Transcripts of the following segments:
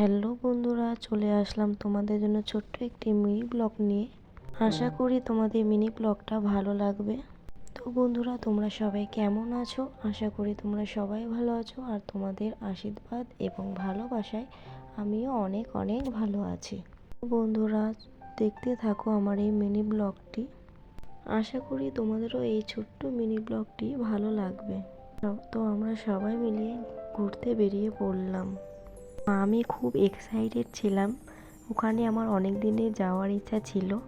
Hello বন্ধুরা, চলে আসলাম তোমাদের জন্য ছোট্ট একটি মিনি ব্লগ নিয়ে। আশা করি তোমাদের মিনি ব্লগটা ভালো লাগবে। তো বন্ধুরা, তোমরা সবাই কেমন আছো? আশা করি তোমরা সবাই ভালো আছো আর তোমাদের আশীর্বাদ এবং ভালোবাসায় আমিও অনেক অনেক ভালো আছি। বন্ধুরা, দেখতে থাকো আমার এই মিনি ব্লগটি আশা করি তোমাদেরও এই ছোট্ট মিনি ব্লগটি ভালো লাগবে। তো আমরা সবাই মিলিয়ে ঘুরতে বেরিয়ে পড়লাম। আমি খুব এক্সাইটেড ছিলাম। ওখানে আমার অনেক দিনে যাওয়ার ইচ্ছা ছিল।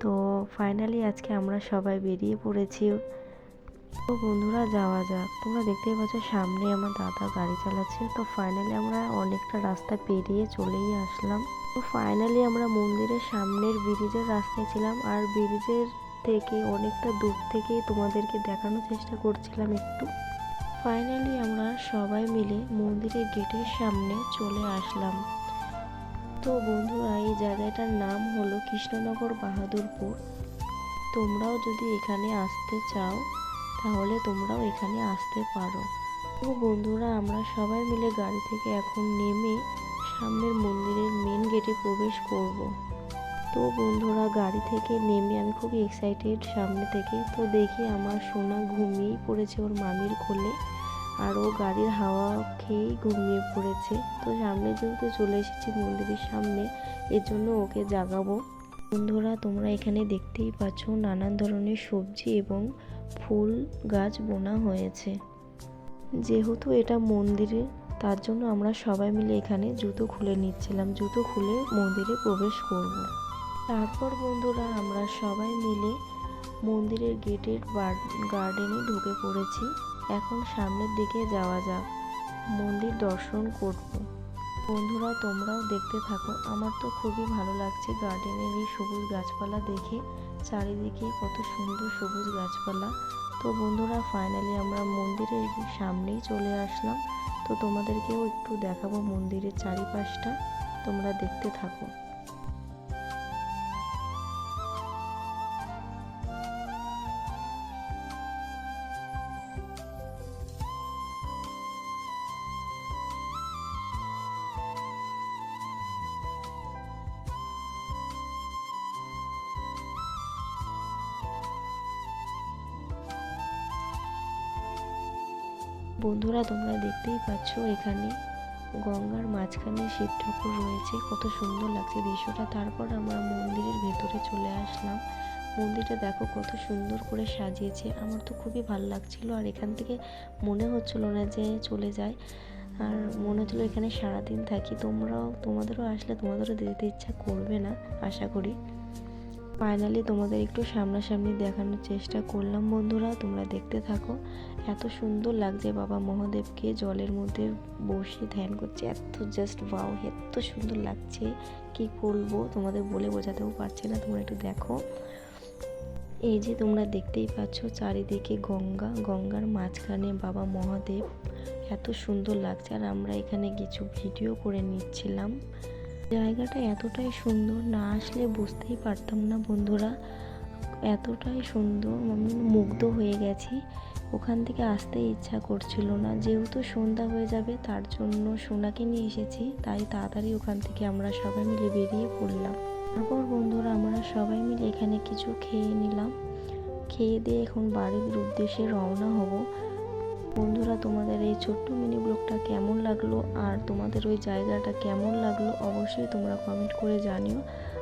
তো ফাইনালি আজকে আমরা সবাই বেরিয়ে পড়েছি। তো বন্ধুরা, যাওয়া যাক। তোমরা দেখতেই পাচ্ছ, সামনে আমার দাদা গাড়ি চালাচ্ছে। তো ফাইনালি আমরা অনেকটা রাস্তা পেরিয়ে চলেই আসলাম। তো ফাইনালি আমরা মন্দিরের সামনের ব্রিজের রাস্তায় ছিলাম। আর ব্রিজের থেকে অনেকটা দূর থেকে তোমাদেরকে দেখানোর চেষ্টা করছিলাম একটু। ফাইনালি আমরা সবাই মিলে মন্দিরের গেটের সামনে চলে আসলাম। তো বন্ধুরা, এই জায়গাটার নাম হলো কৃষ্ণনগর বাহাদুরপুর। তোমরাও যদি এখানে আসতে চাও, তাহলে তোমরাও এখানে আসতে পারো। তো বন্ধুরা, আমরা সবাই মিলে গাড়ি থেকে এখন নেমে সামনের মন্দিরের মেন গেটে প্রবেশ করব। তো বন্ধুরা, গাড়ি থেকে নেমে আমি খুব এক্সাইটেড সামনে থেকে। তো দেখি আমার সোনা ঘুমিয়েই পড়েছে ওর মামির কোলে। আর ও গাড়ির হাওয়া খেয়েই ঘুমিয়ে পড়েছে। তো সামনে যেহেতু চলে এসেছি মন্দিরের সামনে এর জন্য ওকে জাগাবো। বন্ধুরা, তোমরা এখানে দেখতেই পাচ্ছ নানান ধরনের সবজি এবং ফুল গাছ বোনা হয়েছে। যেহেতু এটা মন্দিরে, তার জন্য আমরা সবাই মিলে এখানে জুতো খুলে নিচ্ছিলাম। জুতো খুলে মন্দিরে প্রবেশ করব। তারপর বন্ধুরা, আমরা সবাই মিলে মন্দিরের গেটের গার্ডেনে ঢুকে পড়েছি। এখন সামনের দিকে যাওয়া যাক। মন্দির দর্শন করব। বন্ধুরা, তোমরাও দেখতে থাকো। আমার তো খুবই ভালো লাগছে গার্ডেনের এই সবুজ গাছপালা দেখে। চারিদিকে কত সুন্দর সবুজ গাছপালা। তো বন্ধুরা ফাইনালি আমরা মন্দিরের সামনেই চলে আসলাম। তো তোমাদেরকেও একটু দেখাবো মন্দিরের চারিপাশটা। তোমরা দেখতে থাকো। বন্ধুরা, তোমরা দেখতেই পাচ্ছ এখানে গঙ্গার মাঝখানে শিব ঠাকুর রয়েছে। কত সুন্দর লাগছে দৃশ্যটা। তারপর আমরা মন্দিরের ভেতরে চলে আসলাম। মন্দিরটা দেখো কত সুন্দর করে সাজিয়েছে। আমার তো খুবই ভালো লাগছিল আর এখান থেকে মনে হচ্ছিল না যে চলে যায়। আর মনে হচ্ছিল এখানে সারাদিন থাকি। তোমরাও, তোমাদেরও আসলে তোমাদেরও যেতে ইচ্ছা করবে না, আশা করি। ফাইনালি তোমাদের একটু সামনাসামনি দেখানোর চেষ্টা করলাম, বন্ধুরা। তোমরা দেখতে থাকো। এত সুন্দর লাগছে বাবা মহাদেবকে জলের মধ্যে বসে ধ্যান করছে। এত জাস্ট বাউ এত সুন্দর লাগছে। কি বলব? তোমাদের বলে বোঝাতেও পারছি না। তোমরা একটু দেখো। এই যে তোমরা দেখতেই পাচ্ছ চারিদিকে গঙ্গা। গঙ্গার মাঝখানে বাবা মহাদেব। এত সুন্দর লাগছে। আর আমরা এখানে কিছু ভিডিও করে নিচ্ছিলাম। জায়গাটা এতটাই সুন্দর, না আসলে বুঝতেই পারতাম না বন্ধুরা। এতটাই সুন্দর, আমি মুগ্ধ হয়ে গেছি। ওখান থেকে আসতে ইচ্ছা করছিল না। যেহেতু সন্ধ্যা হয়ে যাবে, তার জন্য সোনাকে নিয়ে এসেছি। তাই তাড়াতাড়ি ওখান থেকে আমরা সবাই মিলে বেরিয়ে পড়লাম। তারপর বন্ধুরা, আমরা সবাই মিলে এখানে কিছু খেয়ে নিলাম। খেয়ে দিয়ে এখন বাড়ির উদ্দেশ্যে রওনা হব। বন্ধুরা, তোমাদের এই ছোট্ট মিনি ব্লগটা কেমন লাগল আর তোমাদের ওই জায়গাটা কেমন লাগল অবশ্যই তোমরা কমেন্ট করে জানিও।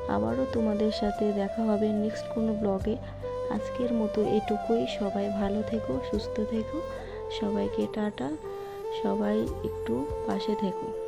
আবারও তোমাদের সাথে দেখা হবে নেক্সট কোনো ব্লগে আজকের মতো এটুকুই, সবাই ভালো থেকো, সুস্থ থেকো। সবাইকে টাটা, সবাই একটু পাশে থেকো।